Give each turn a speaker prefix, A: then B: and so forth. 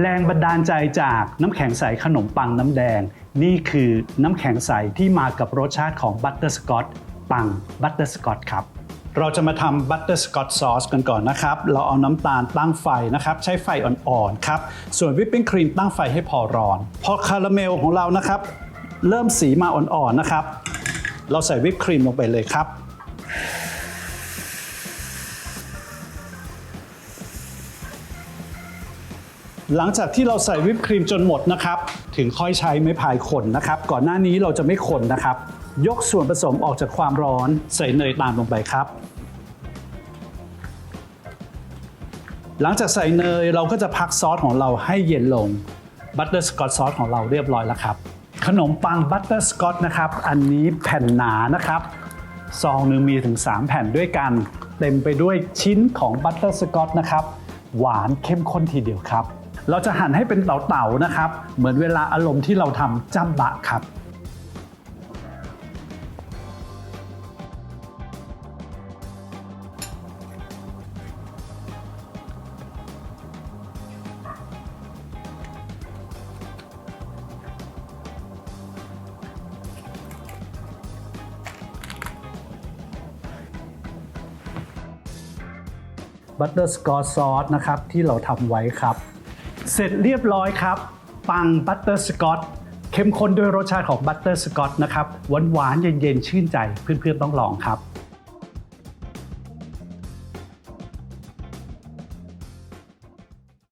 A: แรงบันดาลใจจากน้ำแข็งใสขนมปังน้ำแดง นี่คือน้ำแข็งใสที่มากับรสชาติของบัตเตอร์สกอตปังบัตเตอร์สกอตครับ เราจะมาทำบัตเตอร์สกอตซอสกันก่อนนะครับ เราเอาน้ำตาลตั้งไฟนะครับ ใช้ไฟอ่อนๆครับ ส่วนวิปปิ้งครีมตั้งไฟให้พอร้อน พอคาราเมลของเรานะครับ เริ่มสีมาอ่อนๆนะครับ เราใส่วิปครีมลงไปเลยครับ หลังจากที่เราใส่วิปครีมจนหมดนะครับ ถึงค่อยใช้ไม้พายคนนะครับ ก่อนหน้านี้เราจะไม่คนนะครับ ยกส่วนผสมออกจากความร้อน ใส่เนยตามลงไปครับ หลังจากใส่เนยเราก็จะพักซอสของเราให้เย็นลงบัตเตอร์สกอตซอสของเราเรียบร้อยแล้วครับ ขนมปังบัตเตอร์สกอตนะครับ อันนี้แผ่นหนานะครับซองหนึ่งมีถึง 3 แผ่นด้วยกัน เต็มไปด้วยชิ้นของบัตเตอร์สกอตนะครับ หวานเข้มข้นทีเดียวครับ เราจะหั่นให้เป็นเต๋าๆนะครับ เหมือนเวลาอารมณ์ที่เราทำจัมบะครับบัตเตอร์สกอตซอสนะครับที่เราทำไว้ครับ เสร็จเรียบร้อยครับ ปังบัตเตอร์สกอตเข้มข้นด้วยรสชาติของบัตเตอร์สกอตนะครับหวานๆเย็นๆ ชื่นใจเพื่อนๆต้องลองครับ